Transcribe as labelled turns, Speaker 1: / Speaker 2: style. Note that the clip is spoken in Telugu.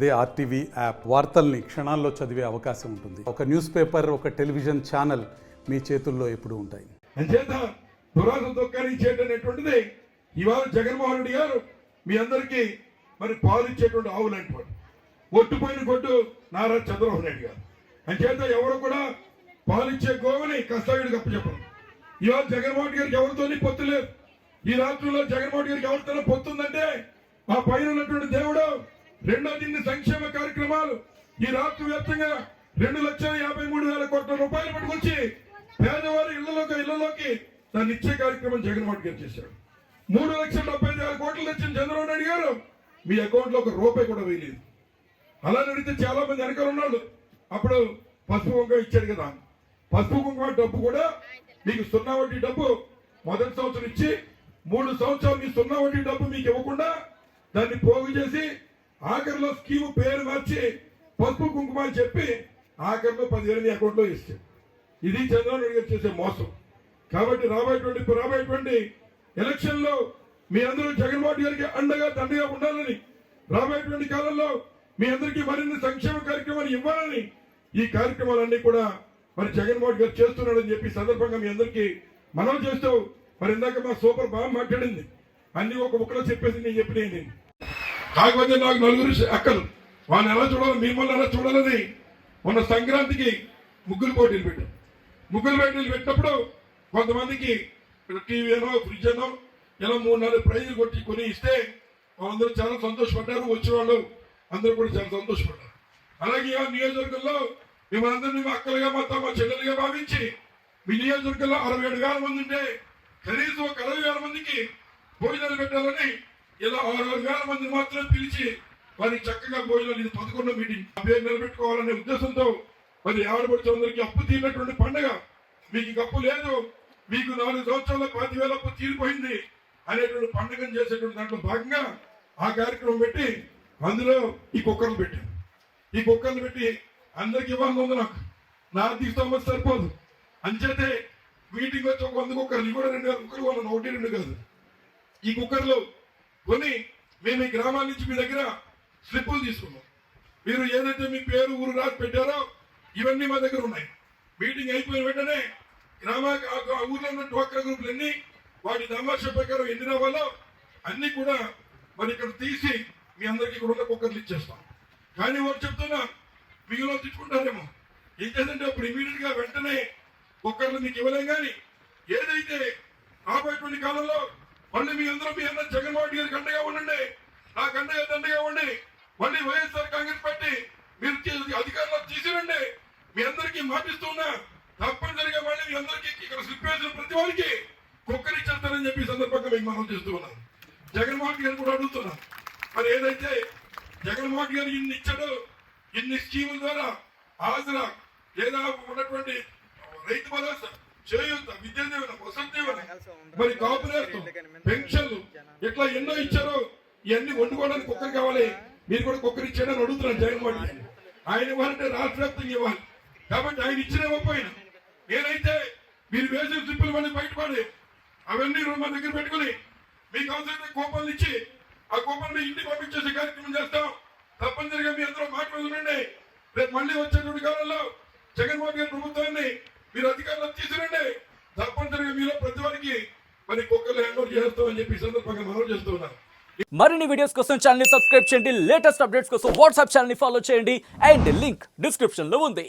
Speaker 1: అదే ఆర్టీవీ యాప్. వార్తల్ని క్షణాల్లో చదివే అవకాశం ఉంటుంది. ఒక న్యూస్ పేపర్ ఒక టెలివిజన్ ఛానల్ మీ చేతుల్లో ఎప్పుడు ఉంటాయి.
Speaker 2: అంచేత ఇవాళ జగన్మోహన్ రెడ్డి గారు మీ అందరికీ మరి పాలు ఇచ్చేటువంటి ఆవులు అంటారు ఒట్టుపోయిన కొట్టు నారా చంద్రబాబు నాయుడు గారు. అంచేత ఎవరు కూడా పాలు ఇచ్చే గోవుని కష్టాయుడికి అప్పచెప్పరు. ఇవాళ జగన్మోహన్ గారికి ఎవరితోని పొత్తు లేదు. ఈ రాష్ట్రంలో జగన్మోహన్ గారికి ఎవరితోనే పొత్తుందంటే ఆ పైన ఉన్నటువంటి దేవుడు రెండో సంక్షేమ కార్యక్రమాలు. ఈ రాష్ట్ర వ్యాప్తంగా రెండు లక్షల యాభై మూడు వేల కోట్ల రూపాయలు పట్టుకొచ్చి పేదవారి ఇళ్ళలోకి ఇళ్ళలోకి దాన్ని ఇచ్చే కార్యక్రమం జగన్మోహన్ గారు చేశాడు? మూడు లక్షల డెబ్బై ఐదు వేల కోట్లు తెచ్చిన చంద్రబాబు నాయుడు గారు మీ అకౌంట్లో ఒక రూపాయి కూడా వేయలేదు. అలా నడితే చాలా మంది వెనకాల ఉన్నాడు. అప్పుడు పసుపు కుంకుమ ఇచ్చాడు కదా. పసుపు కుంకుమ డబ్బు కూడా మీకు సున్నా వడ్డీ డబ్బు మొదటి సంవత్సరం ఇచ్చి మూడు సంవత్సరాలు మీ సున్నా వడ్డీ డబ్బు మీకు ఇవ్వకుండా దాన్ని పోగు చేసి ఆఖరిలో స్కీమ్ పేరు మార్చి పసుపు కుంకుమ అని చెప్పి ఆఖరిలో పదివేలు మీ అకౌంట్లో ఇస్తాడు ఇది చంద్రబాబు నాయుడు గారు చేసే మోసం. కాబట్టి రాబోయేటువంటి రాబోయేటువంటి ఎలక్షన్లో మీ అందరూ జగన్మోహన్ గారికి అండగా దండగా ఉండాలని రాబోయేటువంటి కాలంలో మీ అందరికీ మరిన్ని సంక్షేమ కార్యక్రమాలు ఇవ్వాలని ఈ కార్యక్రమాలన్నీ కూడా మరి జగన్మోహన్ గారు చేస్తున్నాడని చెప్పి సందర్భంగా మీ అందరికీ మనం చేస్తూ మరి ఇందాక మా సూపర్ బాగా మాట్లాడింది. అన్ని ఒక ముక్కలో చెప్పేసి నేను చెప్పినాయి నేను కాకపోతే నాకు నలుగురు అక్కలు. వాళ్ళని ఎలా చూడాలి మిమ్మల్ని ఎలా చూడాలని మొన్న సంక్రాంతికి ముగ్గులు పోటీలు పెట్టాం. ముగ్గులు పోటీలు పెట్టినప్పుడు కొంతమందికి టీవీ అనో ఫ్రిడ్జ్ అనో ఇలా మూడు నాలుగు ప్రైజులు కొట్టి కొని ఇస్తే వాళ్ళందరూ చాలా సంతోషపడ్డారు. వచ్చిన వాళ్ళు అందరూ కూడా చాలా సంతోషపడ్డారు. అలాగే ఆ నియోజకవర్గంలో మిమ్మల్ని అందరినీ మా అక్కలుగా మా తమ చెల్లెలుగా భావించి మీ నియోజకవర్గంలో అరవై ఏడు వేల మంది ఉంటే కనీసం ఒక అరవై వేల మందికి భోజనాలు పెట్టాలని ఇలా ఆరు వేల మంది మాత్రం పిలిచి మరి చక్కగా భోజనాలు ఇది పదకొండో మీటింగ్. ఆ పేరు నిలబెట్టుకోవాలనే ఉద్దేశంతో మరి ఆడపడుచులందరికీ అప్పు తీరినటువంటి పండుగ. మీకు అప్పు లేదు. మీకు నాలుగు సంవత్సరాల పది వేల అప్పు తీరిపోయింది అనేటువంటి పండుగను చేసేటువంటి దాంట్లో భాగంగా ఆ కార్యక్రమం పెట్టి అందులో ఈ కుక్కర్లు పెట్టాను ఈ కుక్కర్లు పెట్టి అందరికి ఇవ్వాలని ఉంది నాకు. నా ఆర్థిక సంవత్సరం సరిపోదు. అంచేతే మీటింగ్ వచ్చి ఒక వంద కుక్కర్లు ఇవి కూడా రెండు వేల కుక్కర్లు కొన్నాను ఒకటి రెండు కాదు. ఈ కుక్కర్లు కొని మేము ఈ గ్రామాల నుంచి మీ దగ్గర స్లిప్పులు తీసుకున్నాం. మీరు ఏదైతే మీ పేరు ఊరు రాసి పెట్టారో ఇవన్నీ మా దగ్గర ఉన్నాయి. మీటింగ్ అయిపోయిన వెంటనే గ్రామ ఊర్లో ఉన్న డ్వాక్రా గ్రూప్లన్నీ వాటి తమాషా ప్రకారం ఎన్ని రావాలో అన్ని కూడా మరి ఇక్కడ తీసి మీ అందరికి కూడా ఉన్న కుక్కర్లు ఇచ్చేస్తాం. కానీ వారు చెప్తున్నా మిగిలిన తిట్టుకుంటారేమో. ఏం చేద్దంటే అప్పుడు ఇమీడియట్గా వెంటనే కుక్కర్లు మీకు ఇవ్వలేం కానీ ఏదైతే రాబోయేటువంటి కాలంలో మళ్ళీ మీ అందరూ మీ అందరూ జగన్మోహన్ రెడ్డి గారికి అండగా ఉండండి. నాకు అండగా దండగా ఉండి మళ్ళీ వైఎస్ఆర్ కాంగ్రెస్ పార్టీ మీరు అధికారంలో తీసిరండి మీ అందరికీ మాటిస్తున్నా తప్పనిసరిగా మళ్ళీ మీ అందరికీ ఇక్కడ స్లిప్ వేసిన ప్రతి వారికి కుక్కర్ ఇచ్చేస్తారని చెప్పి సందర్భంగా మీకు మనం చేస్తూ ఉన్నాను. జగన్మోహన్ గారిని కూడా అడుగుతున్నా మరి ఏదైతే జగన్మోహన్ గారు ఇన్ని ఇచ్చాడు ఇన్ని స్కీముల ద్వారా ఆసరా లేదా ఉన్నటువంటి రైతు భరోసా చేయూత విద్యా దీవెన వసతి దీవెన. మరి కాపురేట్ పెన్షన్లు ఇట్లా ఎన్నో ఇచ్చారో ఇవన్నీ వండుకోవడానికి కుక్కర్ కావాలి. మీరు కూడా కుక్కర్ ఇచ్చాడని అడుగుతున్నాను జగన్మోహన్ రెడ్డి. ఆయన ఇవ్వాలంటే రాష్ట్ర వ్యాప్తంగా ఇవ్వాలి. కాబట్టి ఆయన ఇచ్చిన ఇవ్వకపోయినా నేనైతే మీరు వేసిన స్లిప్పులు మళ్ళీ బయటపడి అవన్నీ మా దగ్గర పెట్టుకుని మీకు అవసరమైతే కూపన్లు ఇచ్చి ఆ కూపన్ మీ ఇంటికి పంపించేసే కార్యక్రమం చేస్తాం. తప్పనిసరిగా మీ అందరూ మాట ఉండండి. రేపు మళ్ళీ వచ్చేటువంటి కాలంలో జగన్మోహన్ గారి ప్రభుత్వాన్ని మీరు అధికారంలో తీసుకురండి తప్పనిసరిగా మీలో ప్రతి వారికి మరి కుక్కలు హ్యాండ్ ఓవర్ చేస్తామని చెప్పి సందర్భంగా మనం చేస్తూ ఉన్నాను.
Speaker 3: మరిన్ని వీడియోస్ కోసం ఛానల్ సబ్స్క్రైబ్ చేయండి. లేటెస్ట్ అప్డేట్స్ కోసం వాట్సాప్ ఛానల్ ఫాలో చేయండి. అండ్ లింక్ డిస్క్రిప్షన్లో ఉంది.